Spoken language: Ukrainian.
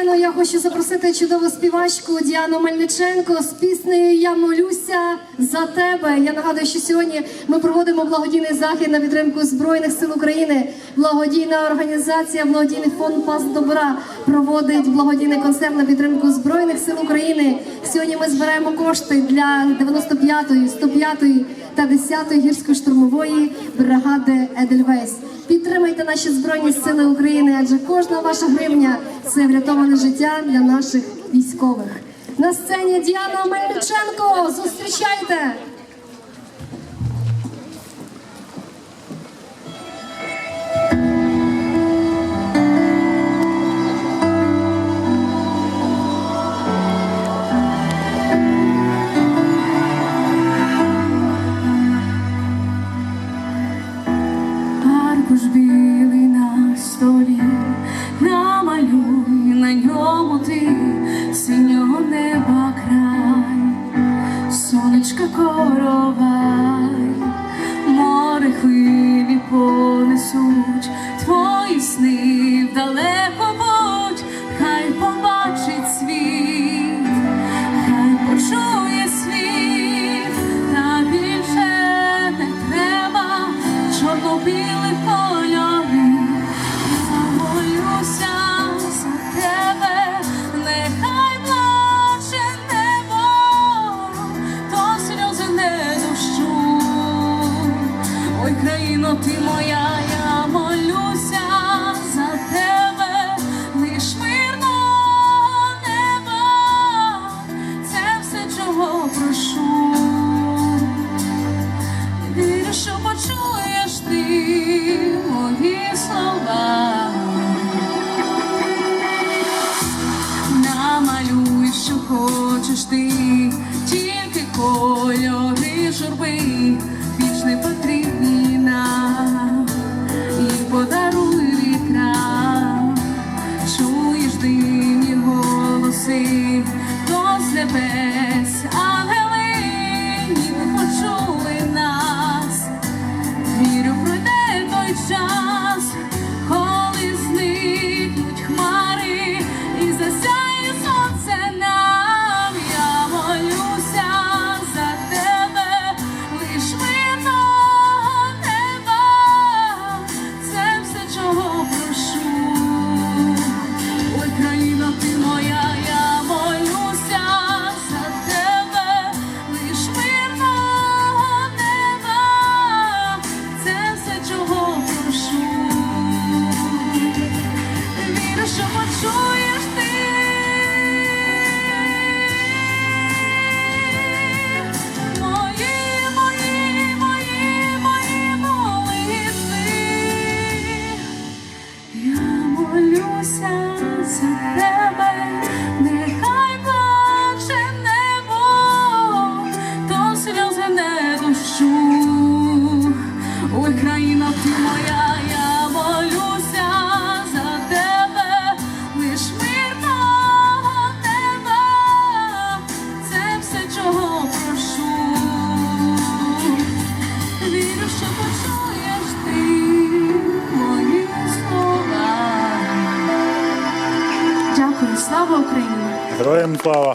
сцену я хочу запросити чудову співачку Діану Мельниченко з піснею Я молюся за тебе. Я нагадую, що сьогодні ми проводимо благодійний захід на підтримку Збройних сил України. Благодійна організація, благодійний фонд Пас Добра проводить благодійний концерт на підтримку Збройних сил України. Сьогодні ми збираємо кошти для 95-ї, 105-ї та 10-ї гірсько-штурмової бригади Едельвейс. Підтримайте наші збройні сили України, адже кожна ваша гривня це врятоване життя для наших військових. На сцені Діана Мельниченко. Зустрічайте! Столі, намалюй на ньому ти синього неба край, сонечка коровай, Намалюй, що хочеш ти, тільки кольори журби, більш не потрібні нам, і подаруй вікна, чуєш дивні голоси, до з молюся Героям слава!